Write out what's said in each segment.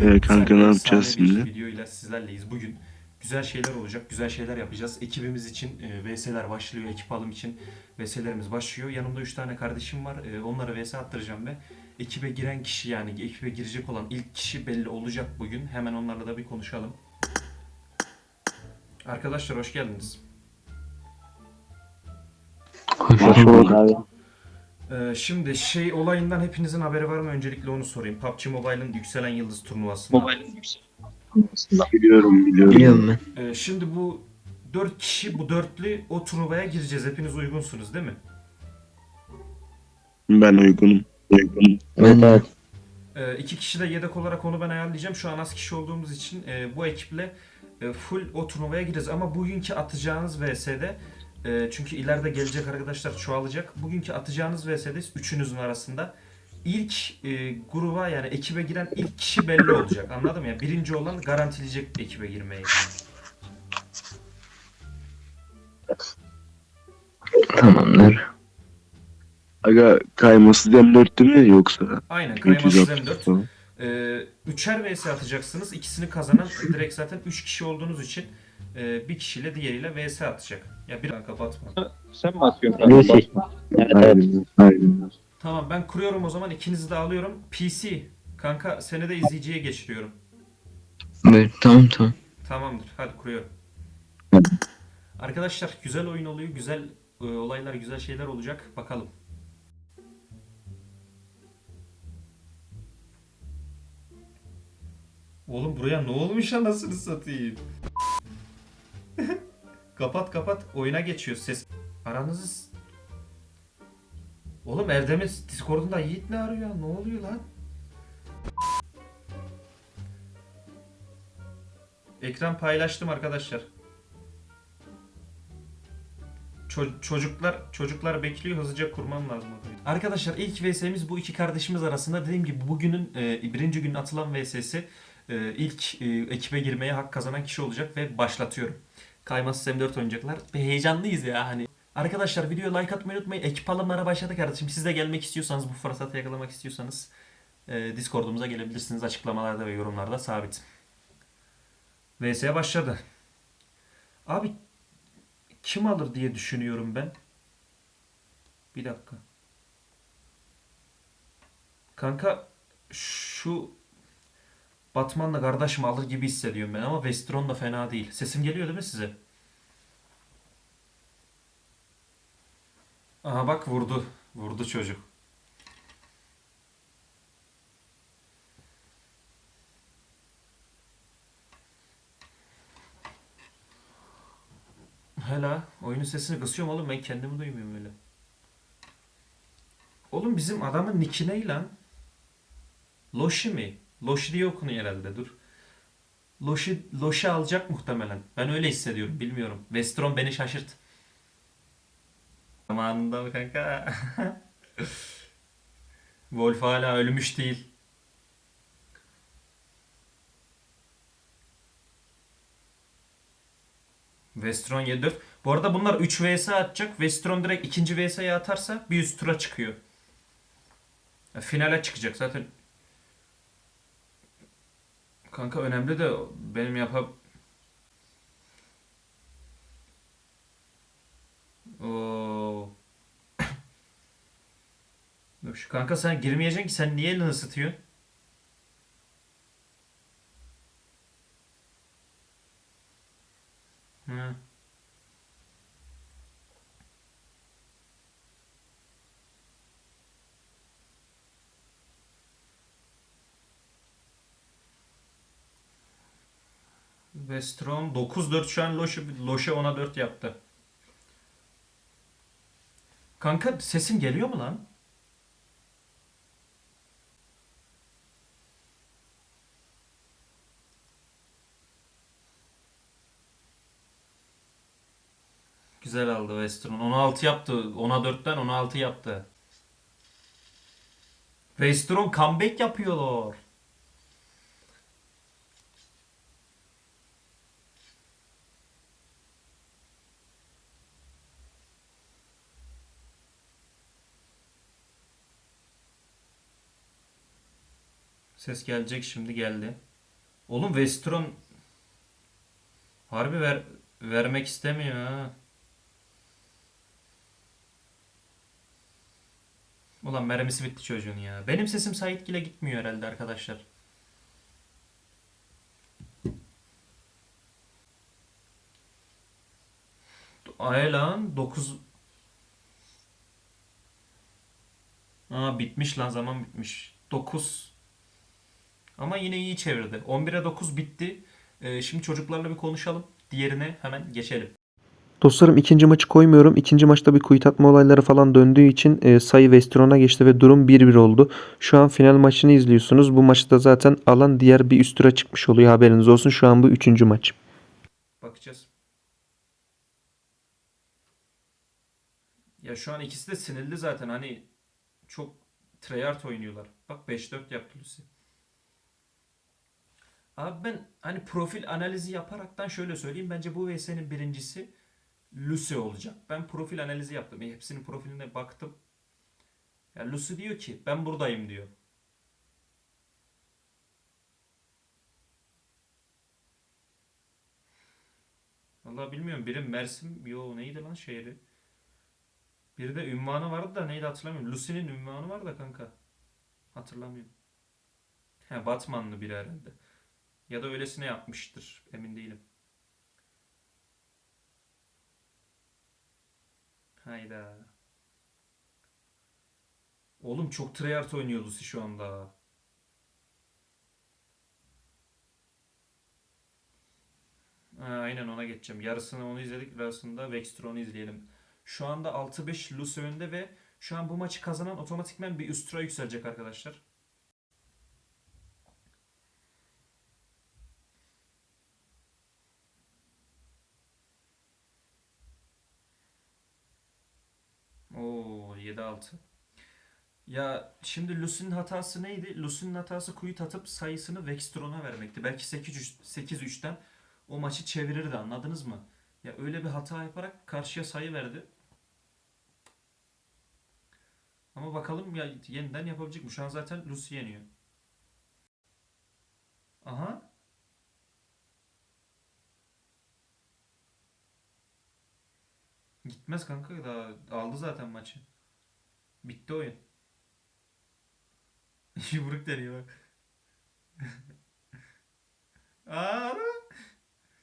Ee, kanka ne yapacağız şimdi? Videoyla sizlerleyiz. Bugün güzel şeyler olacak, güzel şeyler yapacağız. Ekibimiz için e, VS'ler başlıyor, ekip alım için VS'lerimiz başlıyor. Yanımda 3 tane kardeşim var. E, onlara VS attıracağım ve ekibe giren kişi yani ekibe girecek olan ilk kişi belli olacak bugün. Hemen onlarla da bir konuşalım. Arkadaşlar hoş geldiniz. Hoş bulduk. abi. Ee, şimdi şey olayından hepinizin haberi var mı? Öncelikle onu sorayım. PUBG Mobile'ın yükselen yıldız turnuvasında. Biliyorum biliyorum. Biliyorum ben. Ee, şimdi bu dört kişi bu dörtlü o turnuvaya gireceğiz. Hepiniz uygunsunuz değil mi? Ben uygunum. Uygunum. Evet evet. Ee, iki kişi de yedek olarak onu ben ayarlayacağım. Şu an az kişi olduğumuz için e, bu ekiple e, full o turnuvaya gireceğiz. Ama bugünkü atacağınız VS'de e, çünkü ileride gelecek arkadaşlar çoğalacak. Bugünkü atacağınız VS'de üçünüzün arasında ilk e, gruba yani ekibe giren ilk kişi belli olacak. Anladın mı? Yani birinci olan garantileyecek ekibe girmeyi. Tamamdır. Aga kayması M4 değil mi yoksa? Aynen kayması 360 M4. falan. Ee, üçer vs atacaksınız. İkisini kazanan direkt zaten 3 kişi olduğunuz için e, bir kişiyle diğeriyle vs atacak. Ya bir dakika batma. Sen mi atıyorsun? Lucy. Evet evet. Aynen. Tamam ben kuruyorum o zaman ikinizi de alıyorum. PC. Kanka seni de izleyiciye geçiriyorum. Buyur. Tamam tamam. Tamamdır hadi kuruyorum. Arkadaşlar güzel oyun oluyor. Güzel e, olaylar, güzel şeyler olacak. Bakalım. Oğlum buraya ne olmuş anasını satayım. kapat kapat. Oyuna geçiyor ses. Aranızı... Oğlum Erdem'in Discord'unda Yiğit ne arıyor? Ne oluyor lan? Ekran paylaştım arkadaşlar. Ço- çocuklar çocuklar bekliyor hızlıca kurmam lazım odayı. Arkadaşlar ilk VS'miz bu iki kardeşimiz arasında dediğim gibi bugünün e, birinci gün atılan VS'si ilk e, ekibe girmeye hak kazanan kişi olacak ve başlatıyorum. Kayması M4 oynayacaklar. Ve heyecanlıyız ya hani. Arkadaşlar videoya like atmayı unutmayın. Ekip alımlara başladı kardeşim. Siz de gelmek istiyorsanız bu fırsatı yakalamak istiyorsanız e, Discord'umuza gelebilirsiniz. Açıklamalarda ve yorumlarda sabit. VS'ye başladı. Abi kim alır diye düşünüyorum ben. Bir dakika. Kanka şu Batman'la kardeşim alır gibi hissediyorum ben ama Vestron da fena değil. Sesim geliyor değil mi size? Aha bak vurdu. Vurdu çocuk. Hela. Oyunun sesini kısıyorum oğlum ben kendimi duymuyorum öyle. Oğlum bizim adamın nicki ne lan? Loşi mi? Loşi diye okunuyor herhalde dur. Loşi, Loşi alacak muhtemelen. Ben öyle hissediyorum bilmiyorum. Vestron beni şaşırt. Zamanında mı kanka? Wolf hala ölmüş değil. Vestron 7-4. Bu arada bunlar 3 vs atacak. Vestron direkt ikinci vs'ye atarsa bir üst tura çıkıyor. Finale çıkacak zaten. Kanka önemli de benim yapab... Oo. Şu kanka sen girmeyeceksin ki sen niye elini ısıtıyorsun? Hı. Vestron 9-4 şu an Loşe, Loşe 10'a 4 yaptı. Kanka sesim geliyor mu lan? Güzel aldı Westron. 16 yaptı. 10'a 4'ten 16 yaptı. Westron comeback yapıyorlar. Ses gelecek şimdi geldi. Oğlum Vestron harbi ver vermek istemiyor ha. Ulan mermisi bitti çocuğun ya. Benim sesim Saitgil'e gitmiyor herhalde arkadaşlar. Ay lan 9 Aa bitmiş lan zaman bitmiş. 9 Ama yine iyi çevirdi. 11'e 9 bitti. Ee, şimdi çocuklarla bir konuşalım. Diğerine hemen geçelim. Dostlarım ikinci maçı koymuyorum. İkinci maçta bir kuyut atma olayları falan döndüğü için e, sayı Westron'a geçti ve durum 1-1 oldu. Şu an final maçını izliyorsunuz. Bu maçta zaten alan diğer bir üst tura çıkmış oluyor. Haberiniz olsun. Şu an bu üçüncü maç. Bakacağız. Ya şu an ikisi de sinirli zaten. Hani çok tryhard oynuyorlar. Bak 5-4 yaptı Lucy. Abi ben hani profil analizi yaparaktan şöyle söyleyeyim. Bence bu VS'nin birincisi Lucy olacak. Ben profil analizi yaptım. E, Hepsinin profiline baktım. Ya Lucy diyor ki ben buradayım diyor. Vallahi bilmiyorum. Biri Mersin, yo neydi lan şehri? Biri de ünvanı vardı da neydi hatırlamıyorum. Lucy'nin ünvanı var da kanka. Hatırlamıyorum. He Batmanlı biri herhalde. Ya da öylesine yapmıştır. Emin değilim. Hayda. Oğlum çok tryhard oynuyor Lucy şu anda. Ha, aynen ona geçeceğim. Yarısını onu izledik. Yarısında Vextron'u izleyelim. Şu anda 6-5 Lucy önde ve şu an bu maçı kazanan otomatikmen bir üst yükselecek arkadaşlar. Oo 7-6. Ya şimdi Lucy'nin hatası neydi? Lucy'nin hatası kuyut atıp sayısını Vextron'a vermekti. Belki 8-3'ten o maçı çevirirdi anladınız mı? Ya öyle bir hata yaparak karşıya sayı verdi. Ama bakalım ya yeniden yapabilecek mi? Şu an zaten Lucy yeniyor. Aha. Gitmez kanka daha aldı zaten maçı. Bitti oyun. Yumruk deniyor bak. Aa,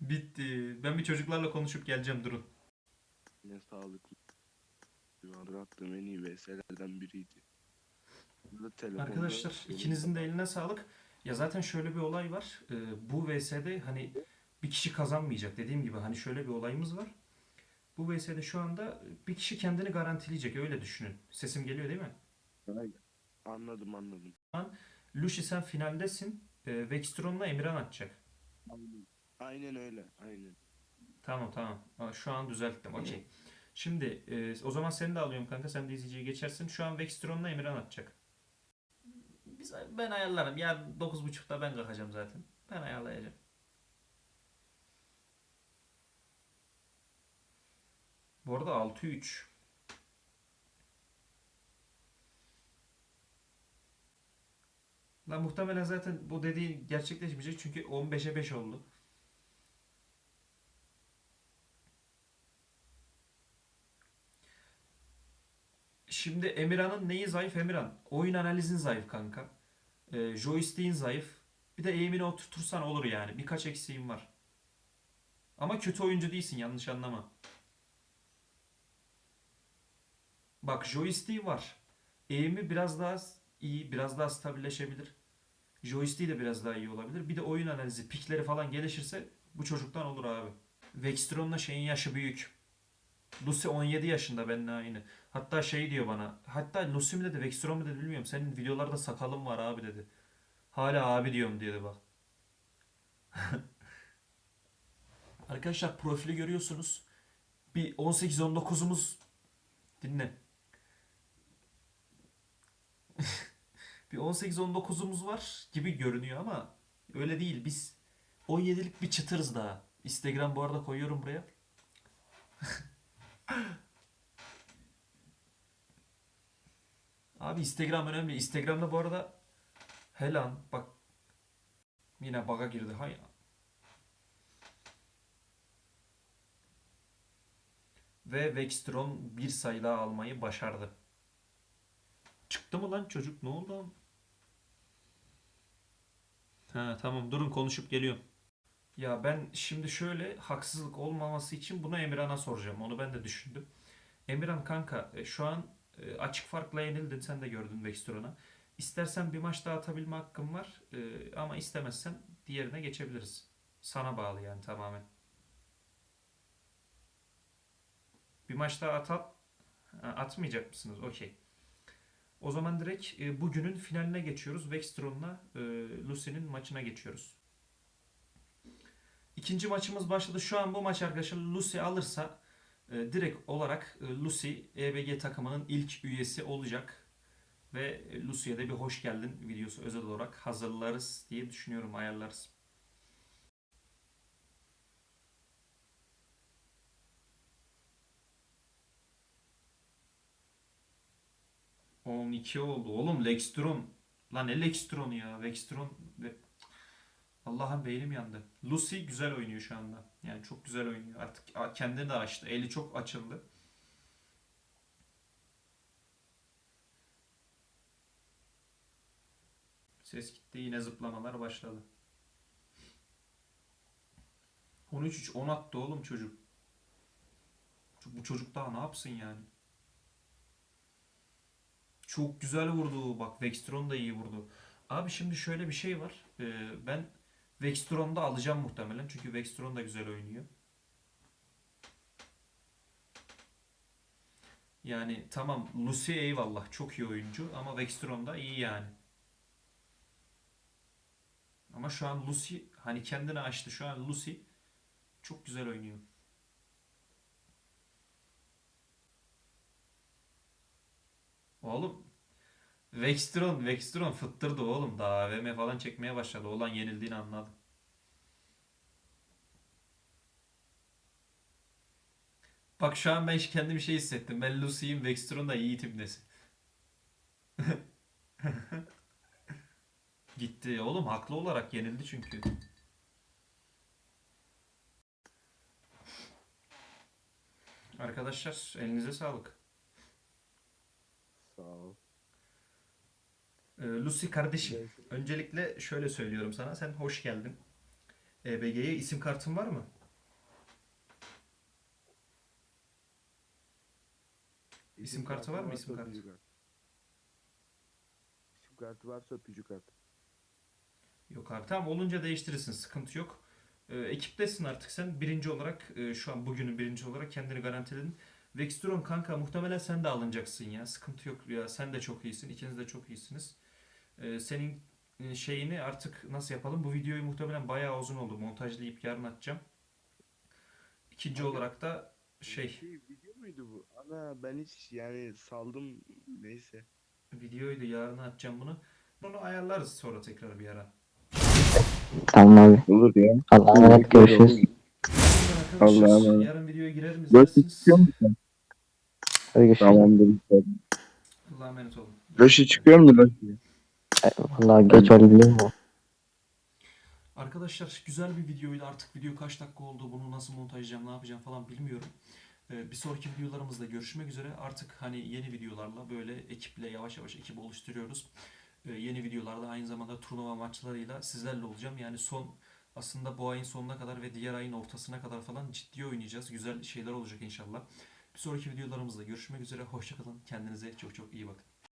bitti. Ben bir çocuklarla konuşup geleceğim durun. Yine sağlıklı. An attığım en iyi VS'lerden biriydi. Telefonda Arkadaşlar ikinizin de eline sağlık. Ya zaten şöyle bir olay var. Ee, bu VS'de hani bir kişi kazanmayacak. Dediğim gibi hani şöyle bir olayımız var. Bu VS'de şu anda bir kişi kendini garantileyecek. Öyle düşünün. Sesim geliyor değil mi? Anladım anladım. Lucy sen finaldesin. Ee, Vextron'la Emirhan atacak. Aynen. Aynen öyle. Aynen. Tamam tamam. Şu an düzelttim. Okey. Şimdi e, o zaman seni de alıyorum kanka. Sen de izleyiciye geçersin. Şu an Vextron'la Emirhan atacak. Biz, ben ayarlarım. Yarın 9.30'da ben kalkacağım zaten. Ben ayarlayacağım. Bu arada 6-3. Lan muhtemelen zaten bu dediğin gerçekleşmeyecek çünkü 15'e 5 oldu. Şimdi Emirhan'ın neyi zayıf Emirhan? Oyun analizin zayıf kanka. Ee, joystick'in zayıf. Bir de aim'ini oturtursan olur yani. Birkaç eksiğin var. Ama kötü oyuncu değilsin yanlış anlama. Bak joystick var. Aim'i biraz daha iyi, biraz daha stabilleşebilir. Joystick de biraz daha iyi olabilir. Bir de oyun analizi, pikleri falan gelişirse bu çocuktan olur abi. Vextron'la şeyin yaşı büyük. Lucy 17 yaşında benimle aynı. Hatta şey diyor bana. Hatta Lucy mi dedi, Vextron mu dedi bilmiyorum. Senin videolarda sakalın var abi dedi. Hala abi diyorum dedi bak. Arkadaşlar profili görüyorsunuz. Bir 18-19'umuz dinle. bir 18-19'umuz var gibi görünüyor ama öyle değil. Biz 17'lik bir çıtırız daha. Instagram bu arada koyuyorum buraya. Abi Instagram önemli. Instagram'da bu arada Helan bak Yine bug'a girdi. Hay. Ve Vextron bir sayı daha almayı başardı. Çıktı mı lan çocuk? Ne oldu? Ha tamam durun konuşup geliyorum. Ya ben şimdi şöyle haksızlık olmaması için bunu Emirhan'a soracağım. Onu ben de düşündüm. Emirhan kanka e, şu an e, açık farkla yenildin. Sen de gördün Vextron'a. İstersen bir maç daha atabilme hakkın var. E, ama istemezsen diğerine geçebiliriz. Sana bağlı yani tamamen. Bir maç daha atat Ha, atmayacak mısınız? Okey. O zaman direkt e, bugünün finaline geçiyoruz. Vextron'la e, Lucy'nin maçına geçiyoruz. İkinci maçımız başladı. Şu an bu maç arkadaşlar Lucy alırsa e, direkt olarak e, Lucy EBG takımının ilk üyesi olacak. Ve Lucy'ye de bir hoş geldin videosu özel olarak hazırlarız diye düşünüyorum, ayarlarız. On iki oldu. Oğlum Lextron. Lan ne Lextron ya? Vextron ve Allah'ım beynim yandı. Lucy güzel oynuyor şu anda. Yani çok güzel oynuyor. Artık kendini de açtı. Eli çok açıldı. Ses gitti. Yine zıplamalar başladı. 13-3 10 attı oğlum çocuk. Bu çocuk daha ne yapsın yani? Çok güzel vurdu. Bak Vextron da iyi vurdu. Abi şimdi şöyle bir şey var. Ee, ben Vextron'da alacağım muhtemelen. Çünkü Vextron da güzel oynuyor. Yani tamam Lucy eyvallah çok iyi oyuncu ama Vextron da iyi yani. Ama şu an Lucy hani kendini açtı. Şu an Lucy çok güzel oynuyor. Oğlum Vextron, Vextron fıttırdı oğlum. Daha AVM falan çekmeye başladı. Olan yenildiğini anladı. Bak şu an ben kendim şey hissettim. Ben Lucy'yim, Vextron da iyi timdesi. Gitti. Oğlum haklı olarak yenildi çünkü. Arkadaşlar elinize sağlık. Sağ ol. Ee, Lucy kardeşim. Öncelikle şöyle söylüyorum sana. Sen hoş geldin. EBG'ye isim kartın var mı? İsim kartı var mı, isim kartı? İsim kartı varsa öpücük at. Yok abi tamam olunca değiştirirsin. Sıkıntı yok. Ee, ekiptesin artık sen. Birinci olarak e, şu an bugünün birinci olarak kendini garantiledin. Vextron kanka muhtemelen sen de alınacaksın ya. Sıkıntı yok ya. Sen de çok iyisin. İkiniz de çok iyisiniz. Ee, senin e, şeyini artık nasıl yapalım? Bu videoyu muhtemelen bayağı uzun oldu. Montajlayıp yarın atacağım. İkinci Abi, olarak da şey video muydu bu? Ana ben hiç yani saldım neyse. videoydu. Yarın atacağım bunu. Bunu ayarlarız sonra tekrar bir ara. Tamam abi. Olur ya. Allah'a emanet görüşürüz. Allah'a emanet. yarın videoya girer mi Röşi izlersiniz? çıkıyor musun? Hadi görüşürüz. Tamamdır. Allah'a emanet olun. Röşi çıkıyor mu Röşi? Vallahi geç oldu biliyor musun? Arkadaşlar güzel bir videoydu. Artık video kaç dakika oldu, bunu nasıl montajlayacağım, ne yapacağım falan bilmiyorum. Ee, bir sonraki videolarımızda görüşmek üzere. Artık hani yeni videolarla böyle ekiple yavaş yavaş ekip oluşturuyoruz. Ee, yeni videolarda aynı zamanda turnuva maçlarıyla sizlerle olacağım. Yani son aslında bu ayın sonuna kadar ve diğer ayın ortasına kadar falan ciddi oynayacağız. Güzel şeyler olacak inşallah. Bir sonraki videolarımızda görüşmek üzere. Hoşçakalın. Kendinize çok çok iyi bakın.